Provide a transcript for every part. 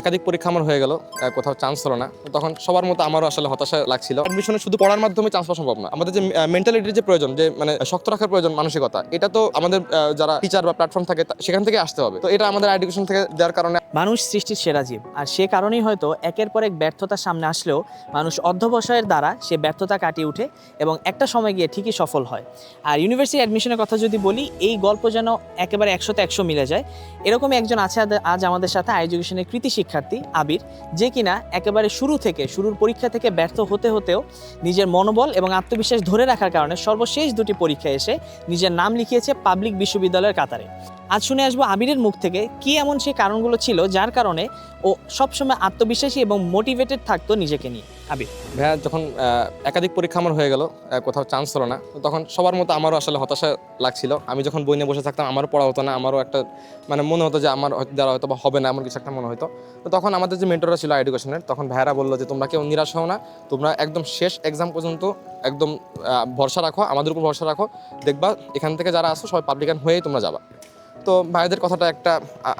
একাধিক পরীক্ষা আমার হয়ে গেল কোথাও চান্স হলো না। তখন সবার মতো আমারও আসলে হতাশা লাগছিল। অ্যাডমিশনে শুধু পড়ার মাধ্যমে চান্স পাওয়া সম্ভব না। আমাদের যে মেন্টালিটির যে প্রয়োজন, যে মানে শক্ত রাখার প্রয়োজন মানসিকতা, এটা তো আমাদের যারা টিচার বা প্ল্যাটফর্ম থাকে সেখান থেকে আসতে হবে। তো এটা আমাদের এডুকেশন থেকে দেওয়ার কারণে মানুষ সৃষ্টির সেরা জীব। আর সে কারণেই হয়তো একের পর এক ব্যর্থতার সামনে আসলেও মানুষ অধ্যবসায়ের দ্বারা সে ব্যর্থতা কাটিয়ে উঠে এবং একটা সময় গিয়ে ঠিকই সফল হয়। আর ইউনিভার্সিটি অ্যাডমিশনের কথা যদি বলি, এই গল্প যেন একেবারে একশোতে একশো মিলে যায়। এরকমই একজন আছে আজ আমাদের সাথে এডুকেশনের কৃতি শিক্ষার্থী আবির, যে কিনা একেবারে শুরু থেকে, শুরুর পরীক্ষা থেকে ব্যর্থ হতে হতেও নিজের মনোবল এবং আত্মবিশ্বাস ধরে রাখার কারণে সর্বশেষ দুটি পরীক্ষায় এসে নিজের নাম লিখিয়েছে পাবলিক বিশ্ববিদ্যালয়ের কাতারে। আজ শুনে আসব আবিরের মুখ থেকে কি এমন সেই কারণগুলো ছিল যার কারণে ও সবসময় আত্মবিশ্বাসী এবং মোটিভেটেড থাকতো নিজেকে নিয়ে। আবির। ভাইয়া, যখন একাধিক পরীক্ষা আমার হয়ে গেল কোথাও চান্স হলো না তখন সবার মতো আমারও আসলে হতাশা লাগছিল। আমি যখন বই নিয়ে বসে থাকতাম, আমারও পড়া হতো না, আমারও একটা মানে মনে হতো যে আমার দ্বারা হয়তো বা হবে না, এমন কিছু একটা মনে হতো। তো তখন আমাদের যে মেন্টররা ছিল এডুকেশনের তখন ভাইয়ারা বলল যে, তোমরা কেউ নিরাশ হও না, তোমরা একদম শেষ এক্সাম পর্যন্ত একদম ভরসা রাখো, আমাদের উপর ভরসা রাখো, দেখবা এখান থেকে যারা আসো, সবাই পাবলিকান হয়েই তোমরা যাবা। তো ভাইদের কথাটা একটা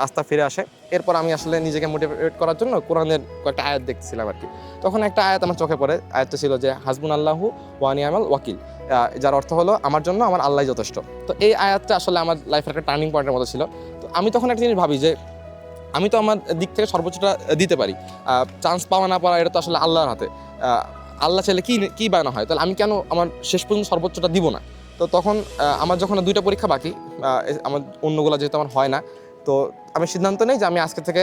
আস্থা ফিরে আসে। এরপর আমি আসলে নিজেকে মোটিভেট করার জন্য কোরআনের কয়েকটা আয়াত দেখছিলাম আর কি তখন একটা আয়াত আমার চোখে পড়ে। আয়াতটা ছিল যে হাসবুন আল্লাহু ওয়ানি আমাল ওয়াকিল যার অর্থ হলো, আমার জন্য আমার আল্লাহ যথেষ্ট। তো এই আয়াতটা আসলে আমার লাইফের একটা টার্নিং পয়েন্টের মতো ছিল। তো আমি তখন একটা জিনিস ভাবি যে, আমি তো আমার দিক থেকে সর্বোচ্চটা দিতে পারি। চান্স পাওয়া না পাওয়া, এটা তো আসলে আল্লাহর হাতে। আল্লাহ চাইলে কি কি বায়না হয়? তাহলে আমি কেন আমার শেষ পর্যন্ত সর্বোচ্চটা দিব না? তো তখন আমার যখন দুইটা পরীক্ষা বাকি আমার অন্যগুলো যেহেতু আমার হয় না, তো আমি সিদ্ধান্ত নেই যে আমি আজকে থেকে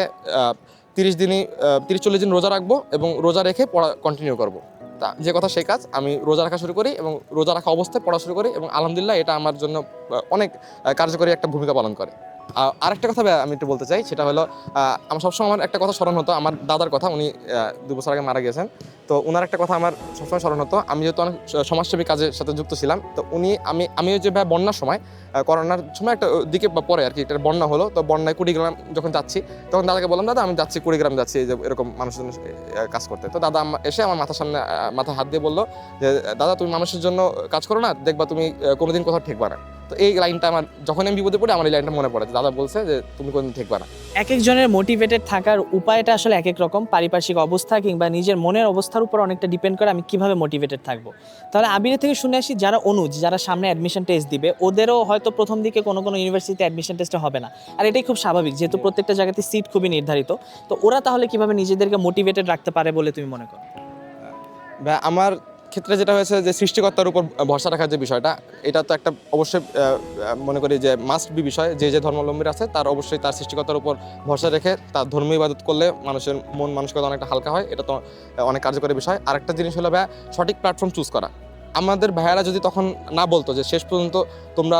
তিরিশ দিনই তিরিশ চল্লিশ দিন রোজা রাখব এবং রোজা রেখে পড়া কন্টিনিউ করব। তা যে কথা সেই কাজ, আমি রোজা রাখা শুরু করি এবং রোজা রাখা অবস্থায় পড়া শুরু করি এবং আলহামদুলিল্লাহ এটা আমার জন্য অনেক কার্যকরী একটা ভূমিকা পালন করে। আরেকটা কথা আমি একটু বলতে চাই, সেটা হলো আমার সবসময় আমার একটা কথা স্মরণ হতো, আমার দাদার কথা, উনি দু বছর আগে মারা গেছেন তো ওনার একটা কথা আমার সবসময় স্মরণ হতো, আমি যেহেতু অনেক সমাজসেবী কাজের সাথে যুক্ত ছিলাম, তো উনি, আমি, আমিও যে ভাই বন্যার সময় করোনার সময় একটা দিকে পরে আর কি একটা বন্যা হলো, তো বন্যায় কুড়িগ্রাম যখন যাচ্ছি, তখন দাদাকে বললাম, দাদা, আমি যাচ্ছি কুড়িগ্রাম যাচ্ছি যে এরকম মানুষের জন্য কাজ করতে। তো দাদা এসে আমার মাথার সামনে মাথা হাত দিয়ে বলল যে, দাদা, তুমি মানুষের জন্য কাজ করো না, দেখবা তুমি কোনোদিন কোথাও ঠেকবা না। তো এই লাইনটা আমার যখন আমি বিপদে পড়ি আমার এই লাইনটা মনে পড়ে দাদা বলছে যে তুমি কোনোদিন ঠেকবা না। এক একজনের মোটিভেটেড থাকার উপায়টা আসলে এক এক রকম পারিপার্শ্বিক অবস্থা কিংবা নিজের মনের অবস্থার উপর অনেকটা ডিপেন্ড করে আমি কীভাবে মোটিভেটেড থাকব। তাহলে আবিরের থেকে শুনে আসি যারা অনুজ যারা সামনে অ্যাডমিশন টেস্ট দিবে ওদেরও হয়তো প্রথম দিকে কোনো কোনো ইউনিভার্সিটিতে অ্যাডমিশন টেস্টে হবে না। আর এটাই খুব স্বাভাবিক যেহেতু প্রত্যেকটা জায়গাতে সিট খুবই নির্ধারিত। তো ওরা তাহলে কীভাবে নিজেদেরকে মোটিভেটেড রাখতে পারে বলে তুমি মনে করো? বা আমার ক্ষেত্রে যেটা হয়েছে যে সৃষ্টিকর্তার উপর ভরসা রাখার যে বিষয়টা, এটা তো একটা অবশ্যই মনে করি যে মাস্ট বি বিষয়। যে যে ধর্মাবলম্বীর আছে, তার অবশ্যই তার সৃষ্টিকর্তার উপর ভরসা রেখে তার ধর্মীয় ইবাদত করলে মানুষের মন মানসিকতা অনেকটা হালকা হয়। এটা তো অনেক কার্যকরী বিষয়। আরেকটা জিনিস হলো ভাইয়া, সঠিক প্ল্যাটফর্ম চুজ করা। আমাদের ভাইয়ারা যদি তখন না বলতো যে শেষ পর্যন্ত তোমরা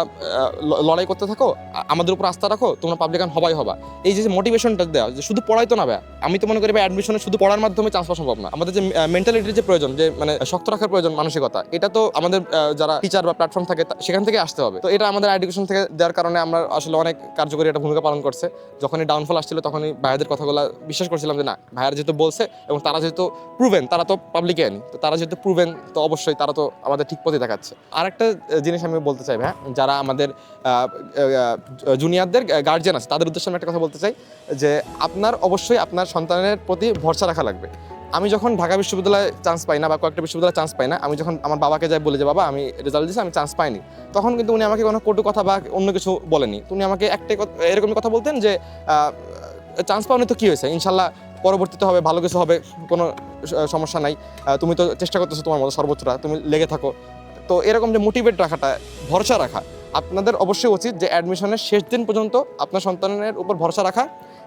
লড়াই করতে থাকো আমাদের উপর আস্থা রাখো তোমরা পাবলিকান হবাই হবা। এই যে মোটিভেশনটা দেওয়া যে শুধু পড়াই তো না ভাইয়া আমি তো মনে করি ভাই অ্যাডমিশনে শুধু পড়ার মাধ্যমে চান্স পাওয়া সম্ভব না। আমাদের যে মেন্টালিটির যে প্রয়োজন যে মানে শক্ত রাখার প্রয়োজন মানসিকতা এটা তো আমাদের যারা টিচার বা প্ল্যাটফর্ম থাকে সেখান থেকে আসতে হবে। তো এটা আমাদের এডুকেশন থেকে দেওয়ার কারণে আমরা আসলে অনেক কার্যকরী একটা ভূমিকা পালন করছে। যখনই ডাউনফল আসছিল তখনই ভাইয়াদের কথাগুলো বিশ্বাস করছিলাম যে না ভাইয়ারা যেহেতু বলছে এবং তারা যেহেতু প্রুভেন তারা তো পাবলিকে তো তারা যেহেতু প্রুভেন তো অবশ্যই তারা তো আমাদের ঠিক পথে দেখাচ্ছে। আরেকটা আহ, জিনিস আমি বলতে চাই ভাইয়া যারা আমাদের জুনিয়রদের গার্জিয়ান আছে, তাদের উদ্দেশ্যে আমি একটা কথা বলতে চাই, যে আপনার অবশ্যই আপনার সন্তানের প্রতি ভরসা রাখা লাগবে। আমি যখন ঢাকা বিশ্ববিদ্যালয়ে চান্স পাই না বা কয়েকটা বিশ্ববিদ্যালয়ে চান্স পাই না, আমি যখন আমার বাবাকে যাই বলে যে, বাবা, আমি রেজাল্ট দিয়েছি আমি চান্স পাইনি। তখন কিন্তু উনি আমাকে কোনো কটু কথা বা অন্য কিছু বলেনি। উনি আমাকে একটাই কথা- এরকমই কথা বলতেন যে চান্স পাওনি তো কী হয়েছে? ইনশাল্লাহ পরবর্তীতে হবে, ভালো কিছু হবে, কোনো সমস্যা নাই। তুমি তো চেষ্টা করতেছো তোমার মতো সর্বোচ্চটা তুমি লেগে থাকো। তো এরকম যে মোটিভেট রাখাটা, ভরসা রাখা, আপনাদের অবশ্যই উচিত যে অ্যাডমিশনের শেষ দিন পর্যন্ত আপনার সন্তানের উপর ভরসা রাখা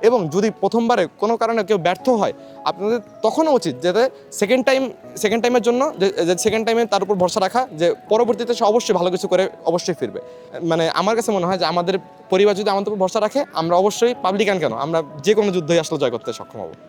এবং যদি প্রথমবারে কোনো কারণে কেউ ব্যর্থ হয়, আপনাদের তখনও উচিত যাতে সেকেন্ড টাইম সেকেন্ড টাইমের জন্য, যে সেকেন্ড টাইমে তার উপর ভরসা রাখা, যে পরবর্তীতে সে অবশ্যই ভালো কিছু করে অবশ্যই ফিরবে। মানে আমার কাছে মনে হয় যে আমাদের পরিবার যদি আমাদের উপর ভরসা রাখে, আমরা অবশ্যই পাবলিকান কেন? আমরা যে কোনো যুদ্ধই আসলে জয় করতে সক্ষম হব।